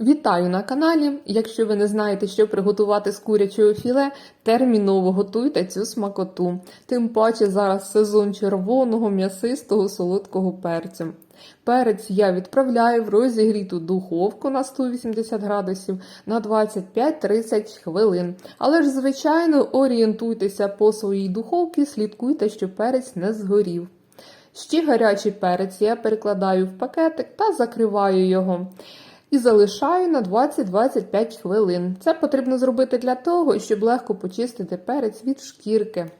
Вітаю на каналі! Якщо ви не знаєте, що приготувати з курячого філе, терміново готуйте цю смакоту. Тим паче зараз сезон червоного, м'ясистого, солодкого перцю. Перець я відправляю в розігріту духовку на 180 градусів на 25-30 хвилин. Але ж, звичайно, орієнтуйтеся по своїй духовці, слідкуйте, щоб перець не згорів. Ще гарячий перець я перекладаю в пакетик та закриваю його. І залишаю на 20-25 хвилин. Це потрібно зробити для того, щоб легко почистити перець від шкірки.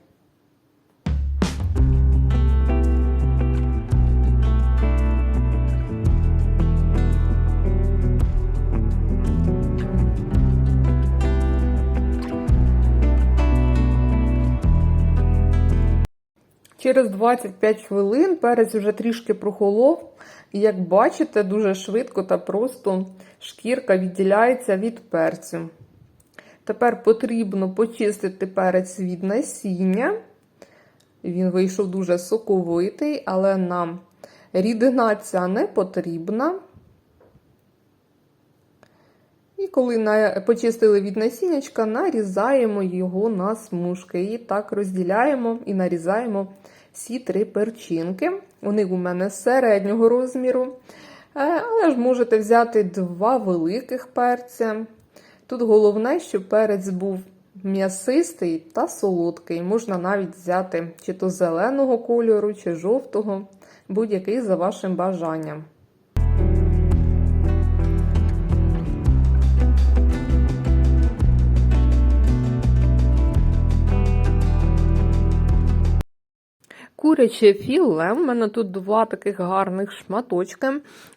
Через 25 хвилин перець вже трішки прохолов, і як бачите, дуже швидко та просто шкірка відділяється від перцю. Тепер потрібно почистити перець від насіння. Він вийшов дуже соковитий, але нам рідина ця не потрібна. І коли почистили від насіннячка, нарізаємо його на смужки. І так розділяємо і нарізаємо всі три перчинки. Вони у мене середнього розміру. Е, Але ж можете взяти два великих перця. Тут головне, щоб перець був м'ясистий та солодкий. Можна навіть взяти чи то зеленого кольору, чи жовтого, будь-який за вашим бажанням. Куряче філе, у мене тут два таких гарних шматочки.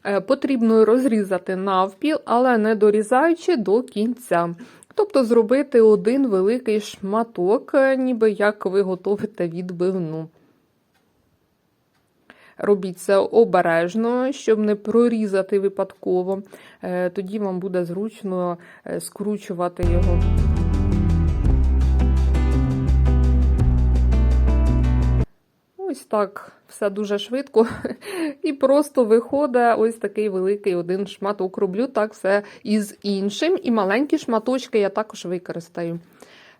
Е, Потрібно розрізати навпіл, але не дорізаючи до кінця. Тобто зробити один великий шматок, е, ніби як ви готуєте відбивну. Робіть це обережно, щоб не прорізати випадково. Е, Тоді вам буде зручно скручувати його. Ось так все дуже швидко. І просто виходить ось такий великий один шматок. Роблю так все із іншим. І маленькі шматочки я також використаю.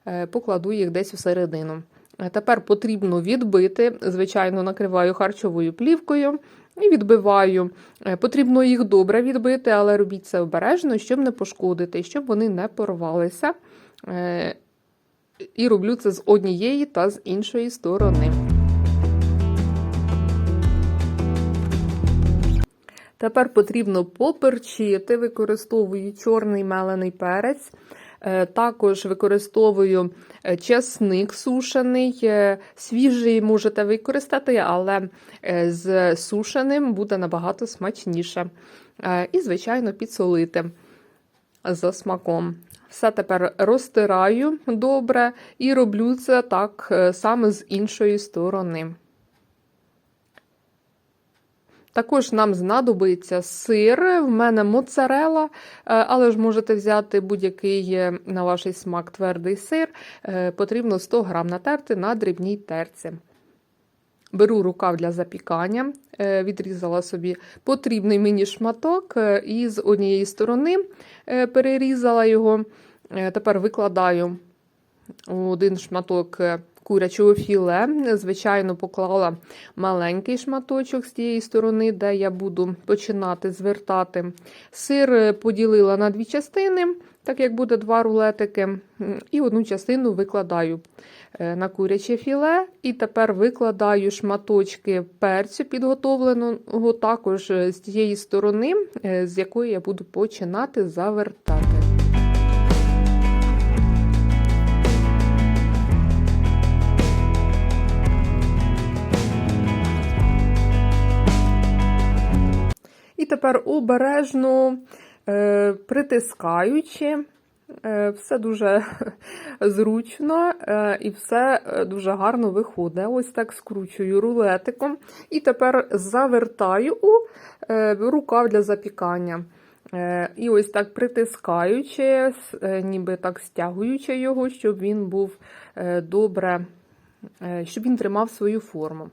Е, Покладу їх десь всередину. Е, Тепер потрібно відбити, звичайно, накриваю харчовою плівкою і відбиваю. Е, Потрібно їх добре відбити, але робіть це обережно, щоб не пошкодити, щоб вони не порвалися. І роблю це з однієї та з іншої сторони. Тепер потрібно поперчити, використовую чорний мелений перець. Е, Також використовую е, чесник сушений, Е, свіжий можете використати, але з сушеним буде набагато смачніше. І, звичайно, підсолити за смаком. Все тепер розтираю добре і роблю це так саме з іншої сторони. Також нам знадобиться сир, в мене моцарела, е, але ж можете взяти будь-який на ваш смак твердий сир. Е, Потрібно 100 грам натерти на дрібній терці. Беру рукав для запікання, е, відрізала собі потрібний мені шматок і з однієї сторони перерізала його. Тепер викладаю один шматок курячого філе. Звичайно, поклала маленький шматочок з тієї сторони, де я буду починати звертати. Сир е, поділила на дві частини, так як буде два рулетики, і одну частину викладаю е, на куряче філе. І тепер викладаю шматочки перцю підготовленого також е, з тієї сторони, з якої я буду починати завертати. Тепер обережно е, притискаючи, е, все дуже зручно е, і все дуже гарно виходить. Ось так скручую рулетиком. І тепер завертаю у рукав для запікання. І ось так притискаючи, ніби так стягуючи його, щоб він був добре, щоб він тримав свою форму.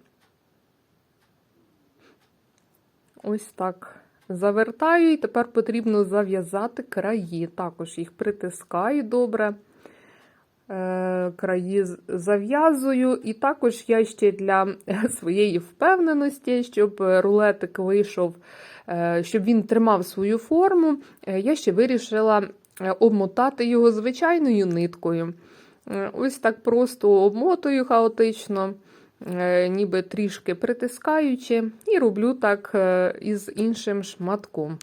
Ось так Завертаю і тепер потрібно зав'язати краї. Також їх притискаю добре. Е, Краї зав'язую, і також я ще для своєї впевненості, щоб рулетик вийшов, е, щоб він тримав свою форму, е, я ще вирішила обмотати його звичайною ниткою. Ось так просто обмотую хаотично, ніби трішки притискаючи, і роблю так е, із іншим шматком.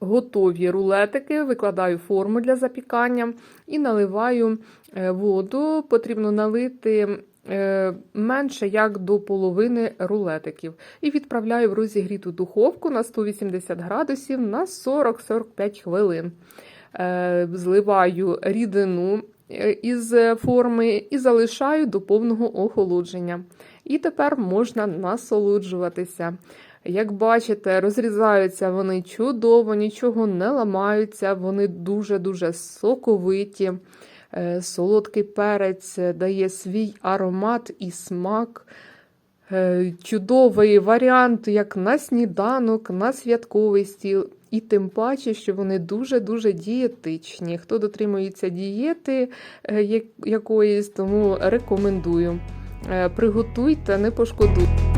Готові рулетики, викладаю форму для запікання і наливаю е, воду. Потрібно налити е, менше як до половини рулетиків. І відправляю в розігріту духовку на 180 градусів на 40-45 хвилин. Е, Зливаю рідину е, із форми і залишаю до повного охолодження. І тепер можна насолоджуватися. Як бачите, розрізаються вони чудово, нічого не ламаються, вони дуже-дуже соковиті. Е, Солодкий перець дає свій аромат і смак. Е, Чудовий варіант, як на сніданок, на святковий стіл. І тим паче, що вони дуже-дуже дієтичні. Хто дотримується дієти е, якоїсь, тому рекомендую. Е, Приготуйте, не пошкодуйте.